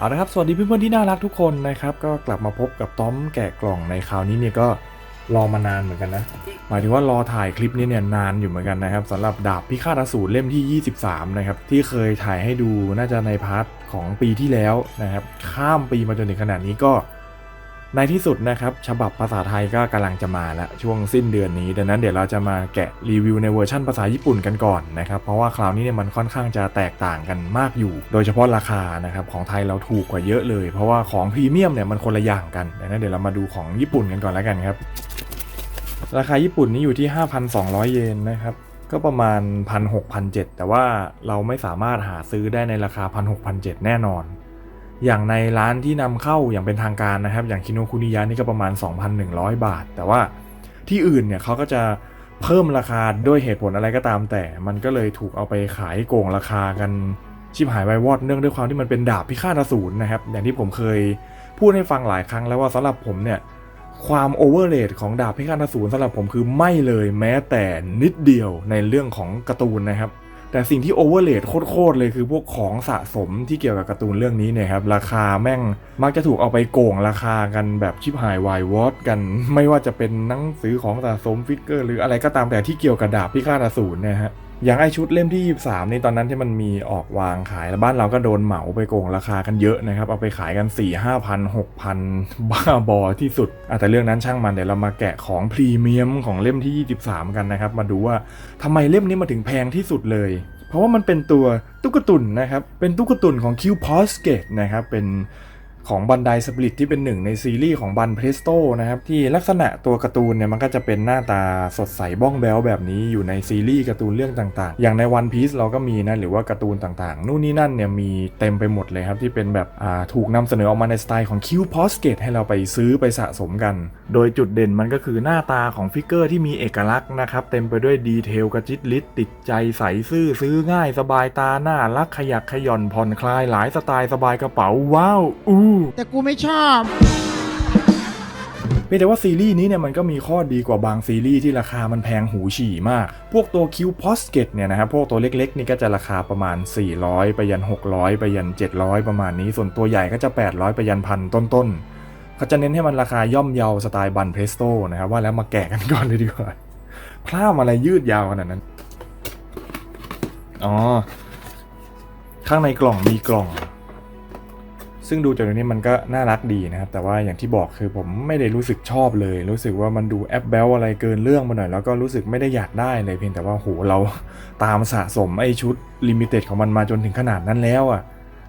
เอาละครับ สวัสดีเพื่อนๆที่น่ารักทุกคนนะครับ ก็กลับมาพบกับต้อมแกะกล่องในคราวนี้เนี่ยก็รอมานานเหมือนกันนะ หมายถึงว่ารอถ่ายคลิปนี้เนี่ยนานอยู่เหมือนกันนะครับสำหรับดาบพิฆาตอสูรเล่มที่ 23 นะครับ ที่เคยถ่ายให้ดูน่าจะในพาร์ทของปีที่แล้วนะครับ ข้ามปีมาจนถึงขนาดนี้ก็ ในที่สุดนะครับฉบับภาษาไทยก็กำลังจะมาแล้วช่วงสิ้นเดือนนี้ ดังนั้นเดี๋ยวเราจะมาแกะรีวิวในเวอร์ชันภาษาญี่ปุ่นกันก่อนนะครับเพราะว่าคราวนี้เนี่ยมันค่อนข้างจะแตกต่างกันมากอยู่ โดยเฉพาะราคานะครับของไทยเราถูกกว่าเยอะเลย เพราะว่าของพรีเมียมเนี่ยมันคนละอย่างกันดังนั้นเดี๋ยวเรามาดูของญี่ปุ่นกันก่อนแล้วกันครับราคาญี่ปุ่นนี่อยู่ที่ 5,200 เยนนะครับก็ประมาณ 1,600-1,700แต่ว่าเราไม่สามารถหาซื้อได้ในราคา 1,600-1,700แน่นอน อย่างในร้านที่นำเข้าอย่างเป็นทางการนะครับ อย่างคิโนคุนิยะนี่ก็ประมาณ 2,100 บาท แต่ว่าที่อื่นเนี่ยเขาก็จะเพิ่มราคาด้วยเหตุผลอะไรก็ตามแต่ มันก็เลยถูกเอาไปขายโกงราคากันชิบหายไววอดเนื่องด้วยความที่มันเป็นดาบพิฆาตอสูรนะครับ อย่างที่ผมเคยพูดให้ฟังหลายครั้งแล้วว่าสำหรับผมเนี่ยความโอเวอร์เลดของดาบพิฆาตอสูรสำหรับผมคือไม่เลยแม้แต่นิดเดียวในเรื่องของการ์ตูนนะครับ แต่สิ่งที่โอเวอร์เลดโคตรเลยคือพวกของสะสมที่เกี่ยวกับการ์ตูนเรื่องนี้เนี่ยครับ ราคาแม่งมักจะถูกเอาไปโกงราคากันแบบชิบหายวายวอดกัน ไม่ว่าจะเป็นหนังสือของสะสมฟิกเกอร์ หรืออะไรก็ตามแต่ที่เกี่ยวกับดาบพิฆาตอสูรเนี่ยฮะ อย่างไอชุดเล่มที่ 23นี่ตอนนั้นที่มันมีออกวางขายแล้วบ้านเราก็โดนเหมาไปโกงราคากันเยอะนะครับ เอาไปขายกัน 4 5 พัน6พันบ้าบอที่สุดอแต่เรื่องนั้นช่างมันเดี๋ยวเรามาแกะของพรีเมียมของเล่มที่ 23 กันนะครับ มาดูว่าทำไมเล่มนี้มาถึงแพงที่สุดเลย เพราะว่ามันเป็นตัวตุ๊กตุนนะครับ เป็นตุ๊กตุนของคิวพอสเกตนะครับเป็น ของบันไดสปริตที่เป็นหนึ่งในซีรีส์ของบันเพรสโตนะครับที่ลักษณะตัวการ์ตูนเนี่ยมันก็จะเป็นหน้าตาสดใสบ้องแบ้วแบบนี้อยู่ในซีรีส์การ์ตูนเรื่องต่างๆ อย่างในวันพี e เราก็มีนะหรือว่าการ์ตูนต่างๆ นู่นนี่นั่นเนี่ยมีเต็มไปหมดเลยครับที่เป็นแบบอ่าถูกนำเสนอออกมาในสไตล์ของคิวพอสเกตให้เราไปซื้อไปสะสมกัน โดยจุดเด่นมันก็คือหน้าตาของฟิกเกอร์ที่มีเอกลักษณ์นะครับเต็มไปด้วยดีเทลกระจิตลิดติดใจใสซื่อซื้อง่ายสบายตาหน้ารักขยักขย่อนผ่อนคลายหลายสไตล์สบายกระเป๋าว้าวอู้แต่กูไม่ชอบเพียงแต่ว่าซีรีส์นี้เนี่ยมันก็มีข้อดีกว่าบางซีรีส์ที่ราคามันแพงหูฉี่มาก พวกตัวคิวพอสเกตเนี่ยนะครับพวกตัวเล็กๆ นี่ก็จะราคาประมาณ 400 ไปยัน 600 ไปยัน 700 ประมาณนี้ ส่วนตัวใหญ่ก็จะ 800 ไปยันพันต้นๆเขาจะเน้นให้มันราคาย่อมเยาสไตล์บันเพรสโตนะครับว่าแล้วมาแกะกันก่อนเลยดีกว่าพลาดอะไรยืดยาวขนาดนั้นอ๋อข้างในกล่องมีกล่อง ซึ่งดูจากตรงนี้มันก็น่ารักดีนะครับ แต่ว่าอย่างที่บอกคือผมไม่ได้รู้สึกชอบเลย รู้สึกว่ามันดูแอปเบลอะไรเกินเรื่องมาหน่อย แล้วก็รู้สึกไม่ได้อยากได้เลยเพียงแต่ว่าโหเราตามสะสมไอ้ชุดลิมิเต็ดของมันมาจนถึงขนาดนั้นแล้วอะ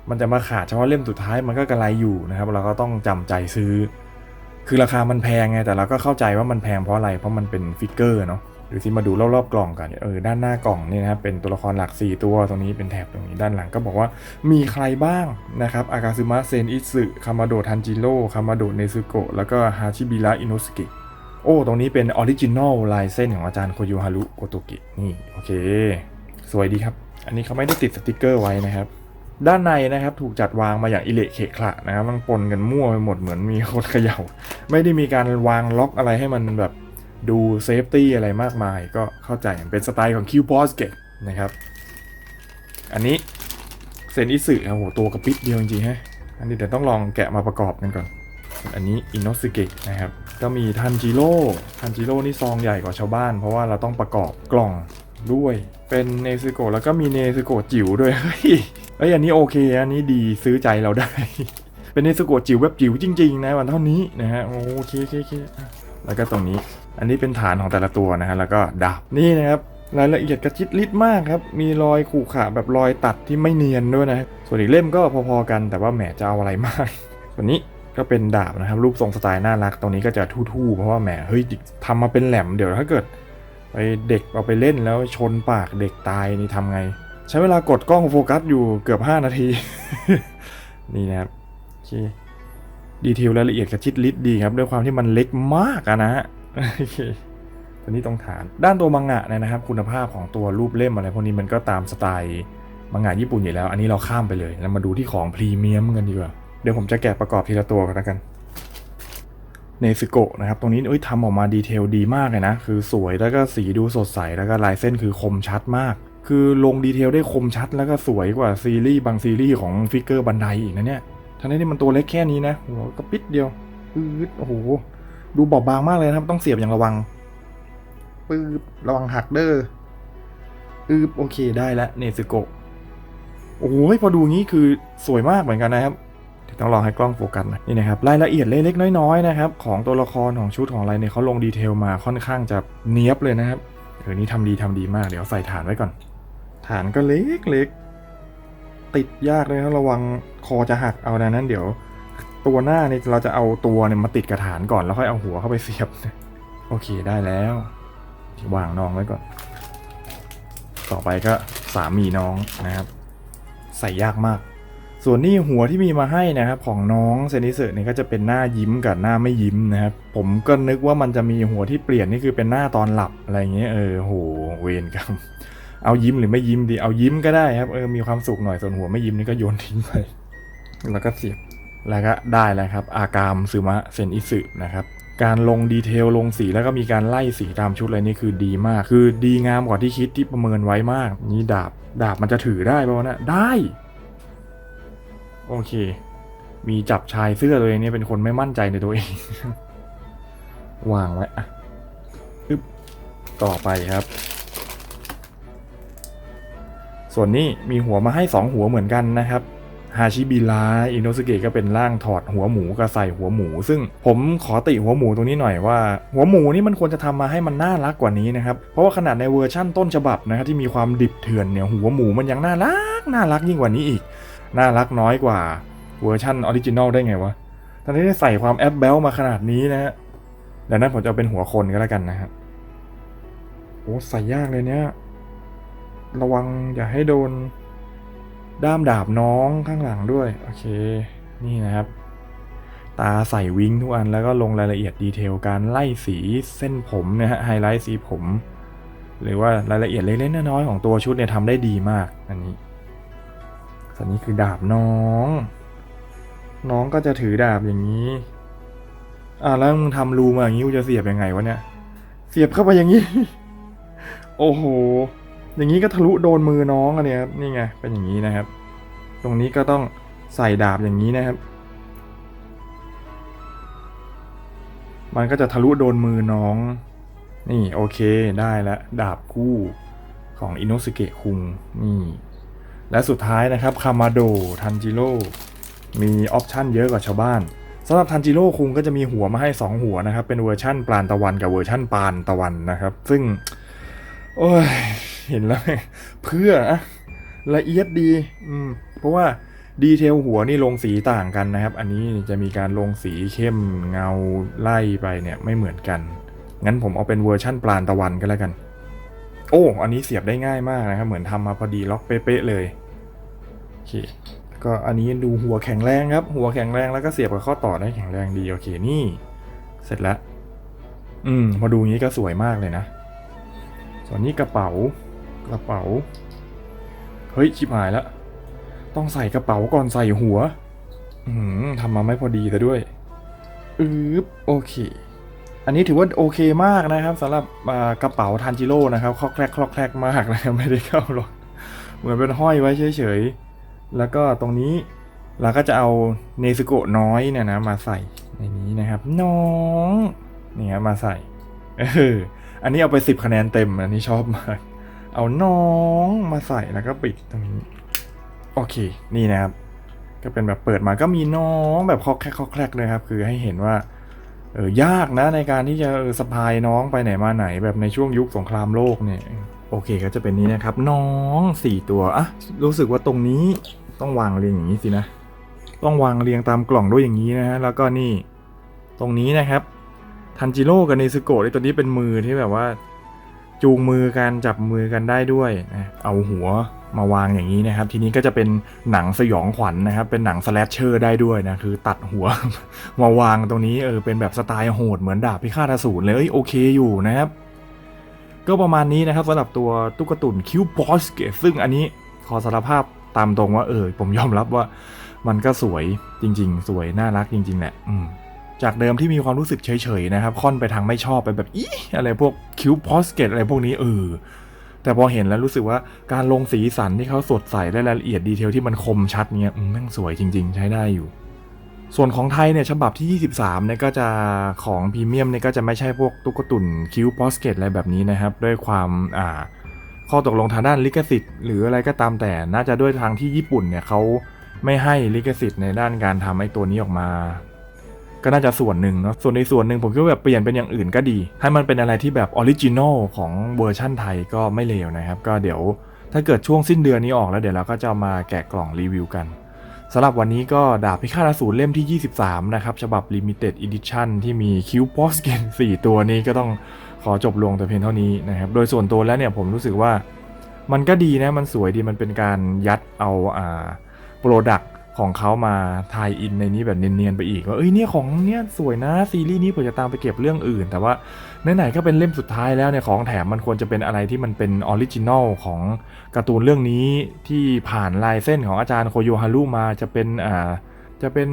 มันจะมาขาดเฉพาะเล่มสุดท้ายมันก็กระไรอยู่นะครับ เราก็ต้องจำใจซื้อ คือราคามันแพงไงแต่เราก็เข้าใจว่ามันแพงเพราะอะไรเพราะมันเป็นฟิกเกอร์เนาะ หรือที่มาดูรอบๆกล่องกันเออด้านหน้ากล่องเนี่ยนะครับเป็นตัวละครหลัก 4 ตัวตรงนี้เป็นแถบตรงนี้ด้านหลังก็บอกว่ามีใครบ้างนะครับอากาซึมะเซนอิสึคามาโดทันจิโร่คามาโดเนซึโกะแล้วก็ฮาชิบิระอิโนสกิโอ้ตรงนี้เป็นออริจินอลลายเส้นของอาจารย์โคโยฮารุโกโตกินี่โอเค สวยดีครับ อันนี้เขาไม่ได้ติดสติกเกอร์ไว้นะครับด้านในนะครับถูกจัดวางมาอย่างอิเละเขะขระนะครับมันปนกันมั่วไปหมดเหมือนมีคนเขย่า ไม่ได้มีการวางล็อกอะไรให้มันแบบ ดูเซฟตี้อะไรมากมายก็เข้าใจเป็นสไตล์ของคิวบอสเกตนะครับ อันนี้เซนอิสึโอ้โหตัวกระปิดเดียวจริงๆฮะอันนี้เดี๋ยวต้องลองแกะมาประกอบกันก่อน อันนี้อินโนสเกะนะครับ ก็มีทันจิโร่ทันจิโร่นี่ซองใหญ่กว่าชาวบ้าน เพราะว่าเราต้องประกอบกล่องด้วยเป็นเนซึโกะแล้วก็มีเนซึโกะจิ๋วด้วยเฮ้ยเอ้ยอันนี้โอเคอันนี้ดีซื้อใจเราได้ เป็นเนซึโกะจิ๋วแบบจิ๋วจริง ๆ นะวันเท่านี้นะฮะโอเคโอเคแล้วก็ตรงนี้ อันนี้เป็นฐานของแต่ละตัวนะฮะแล้วก็ดาบนี่นะครับรายละเอียดกระชิดลิดมากครับ มีรอยขู่ขระแบบรอยตัดที่ไม่เนียนด้วยนะ ส่วนอีกเล่มก็พอๆกันแต่ว่าแหมจะเอาอะไรมาก ส่วนนี้ก็เป็นดาบนะครับ รูปทรงสไตล์น่ารัก ตรงนี้ก็จะทู่ๆเพราะว่าแหมเฮ้ยทำมาเป็นแหลมเดี๋ยวถ้าเกิด ไปเด็กเอาไปเล่นแล้วชนปากเด็กตายนี่ทำไง ใช้เวลากดกล้องโฟกัสอยู่เกือบ 5 นาที นี่นะครับดีเทลรายละเอียดกระชิดลิดดีครับด้วยความที่มันเล็กมากนะฮะ โอเคตัวนี้ตรงฐาน ด้านตัวมังงะเนี่ยนะครับ คุณภาพของตัวรูปเล่มอะไรพวกนี้มันก็ตามสไตล์มังงะญี่ปุ่นอยู่แล้ว อันนี้เราข้ามไปเลย แล้วมาดูที่ของพรีเมียมกันดีกว่า เดี๋ยวผมจะแกะประกอบทีละตัวกันแล้วกัน เนซึโกะนะครับ ตรงนี้เอ้ยทำออกมาดีเทลดีมากเลยนะ คือสวยแล้วก็สีดูสดใส แล้วก็ลายเส้นคือคมชัดมาก คือลงดีเทลได้คมชัดแล้วก็สวยกว่าซีรีส์บางซีรีส์ของฟิกเกอร์บันไดอีกนะเนี่ยทั้งนี้นี่มันตัวเล็กแค่นี้นะหัวกระปิดเดียวปื๊ดโอ้โห ดูบอบบางมากเลยนะครับ ต้องเสียบอย่างระวังปื๊บระวังหักเด้อปื๊บโอเคได้แล้วเนซึโกะโอ้โหพอดูงี้คือสวยมากเหมือนกันนะครับเดี๋ยวต้องรองให้กล้องโฟกัสนะนี่นะครับรายละเอียดเล็กๆน้อยๆนะครับ ของตัวละครของชุดของอะไรเนี่ยเขาลงดีเทลมาค่อนข้างจะเนี้ยบเลยนะครับเออนี่ทำดีทำดีมากเดี๋ยวใส่ฐานไว้ก่อน ฐานก็เล็กๆติดยากเลยนะระวังคอจะหักเอาดังนั้นเดี๋ยว ตัวหน้าเนี่ยเราจะเอาตัวเนี่ยมาติดกระฐานก่อนแล้วค่อยเอาหัวเข้าไปเสียบ โอเคได้แล้ว วางน้องไว้ก่อน ต่อไปก็สามีน้องนะครับ ใส่ยากมาก ส่วนนี้หัวที่มีมาให้นะครับ ของน้องเซนิสึเนี่ยก็จะเป็นหน้ายิ้มกับหน้าไม่ยิ้มนะครับ ผมก็นึกว่ามันจะมีหัวที่เปลี่ยนนี่คือเป็นหน้าตอนหลับอะไรเงี้ยเออโหเวรกรรมเอายิ้มหรือไม่ยิ้มดีเอายิ้มก็ได้ครับเออมีความสุขหน่อยส่วนหัวไม่ยิ้มนี่ก็โยนทิ้งไปแล้วก็เสียบ แล้วก็ได้แล้วครับ อากามซึมะเซนอิสึนะครับการลงดีเทลลงสีแล้วก็มีการไล่สีตามชุดอะไรนี่คือดีมาก คือดีงามกว่าที่คิดที่ประเมินไว้มาก นี่ดาบดาบมันจะถือได้ป่าวะนะได้ โอเค มีจับชายเสื้อตัวเองเนี่ยเป็นคนไม่มั่นใจในตัวเอง วางไว้อะปึ๊บต่อไปครับ ส่วนนี้มีหัวมาให้2หัวเหมือนกันนะครับ ฮาชิบิระอินโนสเกะก็เป็นร่างถอดหัวหมูกับใส่หัวหมู ซึ่งผมขอติหัวหมูตรงนี้หน่อยว่า หัวหมูนี่มันควรจะทำมาให้มันน่ารักกว่านี้นะครับ เพราะว่าขนาดในเวอร์ชั่นต้นฉบับนะครับที่มีความดิบเถื่อนเนี่ยหัวหมูมันยังน่ารักน่ารักยิ่งกว่านี้อีก น่ารักน้อยกว่าเวอร์ชั่นออริจินอลได้ไงวะตอนนี้ได้ใส่ความแอปเบลมาขนาดนี้นะฮะดังนั้นผมจะเอาเป็นหัวคนก็แล้วกันนะครับโอ้ใส่ยากเลยเนี่ย ระวังอย่าให้โดน ด้ามดาบน้องข้างหลังด้วย โอเค นี่นะครับ ตาใส่วิงทุกอันแล้วก็ลงรายละเอียดดีเทลการไล่สีเส้นผมนะฮะไฮไลท์สีผม หรือว่ารายละเอียดเล็กๆน้อยๆของตัวชุดเนี่ยทำได้ดีมากอันนี้ส่วนนี้คือดาบน้อง น้องก็จะถือดาบอย่างนี้อ่าแล้วมึงทำรูมาอย่างนี้กูจะเสียบยังไงวะเนี่ย เสียบเข้าไปอย่างนี้ โอ้โห อย่างนี้ก็ทะลุโดนมือน้องอันเนี้ยครับนี่ไงเป็นอย่างนี้นะครับ ตรงนี้ก็ต้องใส่ดาบอย่างนี้นะครับ มันก็จะทะลุโดนมือน้อง นี่โอเคได้แล้วดาบคู่ของอินโนสเกะคุงนี่และสุดท้ายนะครับคามาโดทันจิโร่มีออปชันเยอะกว่าชาวบ้านสำหรับทันจิโร่คุงก็จะมีหัวมาให้ 2 หัวนะครับ เป็นเวอร์ชั่นปลานตะวันกับเวอร์ชั่นปานตะวันนะครับ ซึ่ง โอ้ย เห็นแล้ว เพื่ออะละเอียดดี อืม เพราะว่าดีเทลหัวนี่ลงสีต่างกันนะครับ อันนี้จะมีการลงสีเข้มเงาไล่ไปเนี่ยไม่เหมือนกัน งั้นผมเอาเป็นเวอร์ชั่นปลานตะวันก็แล้วกัน โอ้ อันนี้เสียบได้ง่ายมากนะครับ เหมือนทำมาพอดีล็อกเป๊ะเลยโอเคก็อันนี้ดูหัวแข็งแรงครับ หัวแข็งแรงแล้วก็เสียบกับข้อต่อได้แข็งแรงดีโอเคนี่ เสร็จแล้ว อืมมาดูงี้ก็สวยมากเลยนะ ส่วนนี้กระเป๋า กระเป๋า เฮ้ยชิบหายแล้วต้องใส่กระเป๋าก่อนใส่หัว อืมทำมาไม่พอดีซะด้วยอืบโอเค อันนี้ถือว่าโอเคมากนะครับสำหรับกระเป๋าทันจิโร่นะครับคลอกแคลกคลอกแคลกมากนะครับไม่ได้เข้าหรอกเหมือนเป็นห้อยไว้เฉยๆ แล้วก็ตรงนี้เราก็จะเอาเนซึโกะน้อยเนี่ยนะมาใส่ในนี้นะครับ น้องนี่ครับมาใส่เอออันนี้เอาไปสิบคะแนนเต็มอันนี้ชอบมาก เอาน้องมาใส่แล้วก็ปิดตรงนี้ โอเค นี่นะครับ ก็เป็นแบบเปิดมาก็มีน้องแบบคอกแคกคอกแคกเลยครับ คือให้เห็นว่าเออยากนะในการที่จะสะพายน้องไปไหนมาไหนแบบในช่วงยุคสงครามโลกเนี่ย โอเคก็จะเป็นนี้นะครับ น้องสี่ตัวอะรู้สึกว่าตรงนี้ต้องวางเรียงอย่างนี้สินะ ต้องวางเรียงตามกล่องด้วยอย่างนี้นะฮะแล้วก็นี่ ตรงนี้นะครับ ทันจิโร่กับเนซึโกะนี่ตัวนี้เป็นมือที่แบบว่า จูงมือกันจับมือกันได้ด้วยนะเอาหัวมาวางอย่างนี้นะครับ ทีนี้ก็จะเป็นหนังสยองขวัญนะครับ เป็นหนังสแลชเชอร์ได้ด้วยนะ คือตัดหัว มาวางตรงนี้เออเป็นแบบสไตล์โหดเหมือนดาบพิฆาตอสูรเลยเอ้ยโอเคอยู่นะครับ ก็ประมาณนี้นะครับสำหรับตัวตุ๊กตุนคิวบอสเกซึ่งอันนี้ขอสารภาพตามตรงว่าเออผมยอมรับว่า มันก็สวยจริง ๆ สวยน่ารักจริง ๆ แหละ อืม จากเดิมที่มีความรู้สึกเฉยๆนะครับ ค่อนไปทางไม่ชอบไปแบบอีอะไรพวกคิวพอสเกตอะไรพวกนี้เออแต่พอเห็นแล้วรู้สึกว่าการลงสีสันที่เขาสดใสและรายละเอียดดีเทลที่มันคมชัดเนี้ยมแม่งสวยจริง ๆ ใช้ได้อยู่ ส่วนของไทยเนี่ยฉบับที่ 23เนี่ยก็จะของพรีเมียมเนี่ยก็จะไม่ใช่พวกตุ๊กตุนคิวพอสเกตอะไรแบบนี้นะครับ ด้วยความอ่าข้อตกลงทางด้านลิขสิทธิ์หรืออะไรก็ตามแต่น่าจะด้วยทางที่ญี่ปุ่นเนี่ยเขาไม่ให้ลิขสิทธิ์ในด้านการทำไอ้ตัวนี้ออกมา ก็น่าจะส่วนหนึ่งเนาะส่วนในส่วนหนึ่งผมคิดว่าแบบเปลี่ยนเป็นอย่างอื่นก็ดี ให้มันเป็นอะไรที่แบบออริจินอลของเวอร์ชั่นไทยก็ไม่เลวนะครับ ก็เดี๋ยวถ้าเกิดช่วงสิ้นเดือนนี้ออกแล้วเดี๋ยวเราก็จะมาแกะกล่องรีวิวกันสำหรับวันนี้ก็ดาบพิฆาตอสูรเล่มที่ 23 นะครับ ฉบับ Limited Edition ที่มีคิว p o s เกน4 ตัวนี้ก็ต้องขอจบลงแต่เพียงเท่านี้นะครับ โดยส่วนตัวแล้วเนี่ยผมรู้สึกว่ามันก็ดีนะ มันสวยดีมันเป็นการยัดเอาอ่าโปรดัก ของเขามาทายอินในนี้แบบเนียนๆไปอีกว่าเอ้ยเนี่ยของเนี่ยสวยนะซีรีส์นี้ผมจะตามไปเก็บเรื่องอื่น แต่ว่าไหนๆก็เป็นเล่มสุดท้ายแล้วเนี่ยของแถมมันควรจะเป็นอะไรที่มันเป็นออริจินอลของการ์ตูนเรื่องนี้ที่ผ่านลายเส้นของอาจารย์โคโยฮารุมาจะเป็นอ่าจะเป็น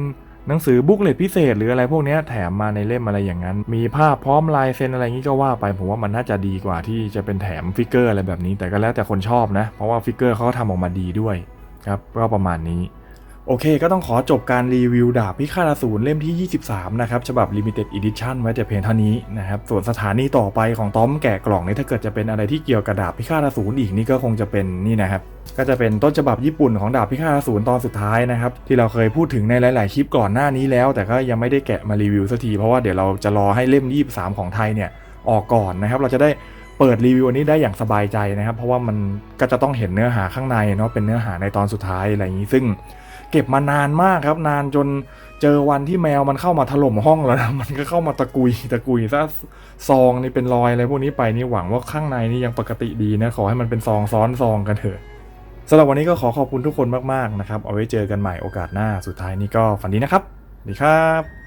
หนังสือบุ๊กเลตพิเศษ หรืออะไรพวกเนี้ยแถมมาในเล่มอะไรอย่างนั้น มีภาพพร้อมลายเซ็นอะไรงี้ก็ว่าไปผมว่ามันน่าจะดีกว่าที่จะเป็นแถมฟิกเกอร์อะไรแบบนี้แต่ก็แล้วแต่คนชอบนะ เพราะว่าฟิกเกอร์เขาทำออกมาดีด้วยครับก็ประมาณนี้ โอเคก็ต้องขอจบการรีวิวดาบพิฆาตอสูรเล่มที่ 23 นะครับ ฉบับ Limited Edition ไว้แต่เพียงเท่านี้นะครับ ส่วนสถานีต่อไปของต้อมแกะกล่องนี่ถ้าเกิดจะเป็นอะไรที่เกี่ยวกับดาบพิฆาตอสูรอีกนี่ก็คงจะเป็นนี่นะครับ ก็จะเป็นต้นฉบับญี่ปุ่นของดาบพิฆาตอสูรตอนสุดท้ายนะครับ ที่เราเคยพูดถึงในหลาย ๆ คลิปก่อนหน้านี้แล้ว แต่ก็ยังไม่ได้แกะมารีวิวสักทีเพราะว่าเดี๋ยวเราจะรอให้เล่ม 23 ของไทยเนี่ยออกก่อนนะครับเราจะได้เปิดรีวิวอันนี้ได้อย่างสบายใจนะครับ เพราะว่ามันก็จะต้องเห็นเนื้อหาข้างในเนาะเป็นเนื้อหาในตอนสุดท้ายอะไรอย่างนี้ซึ่ง เก็บมานานมากครับ นานจนเจอวันที่แมวมันเข้ามาถล่มห้องแล้วนะมันก็เข้ามาตะกุยตะกุยซะซองนี่เป็นรอยอะไรพวกนี้ไปนี่หวังว่าข้างในนี่ยังปกติดีนะขอให้มันเป็นซองซ้อนซองกันเถอะสำหรับวันนี้ก็ขอขอบคุณทุกคนมากๆนะครับ เอาไว้เจอกันใหม่โอกาสหน้าสุดท้ายนี้ก็ฝันดีนะครับสวัสดีครับ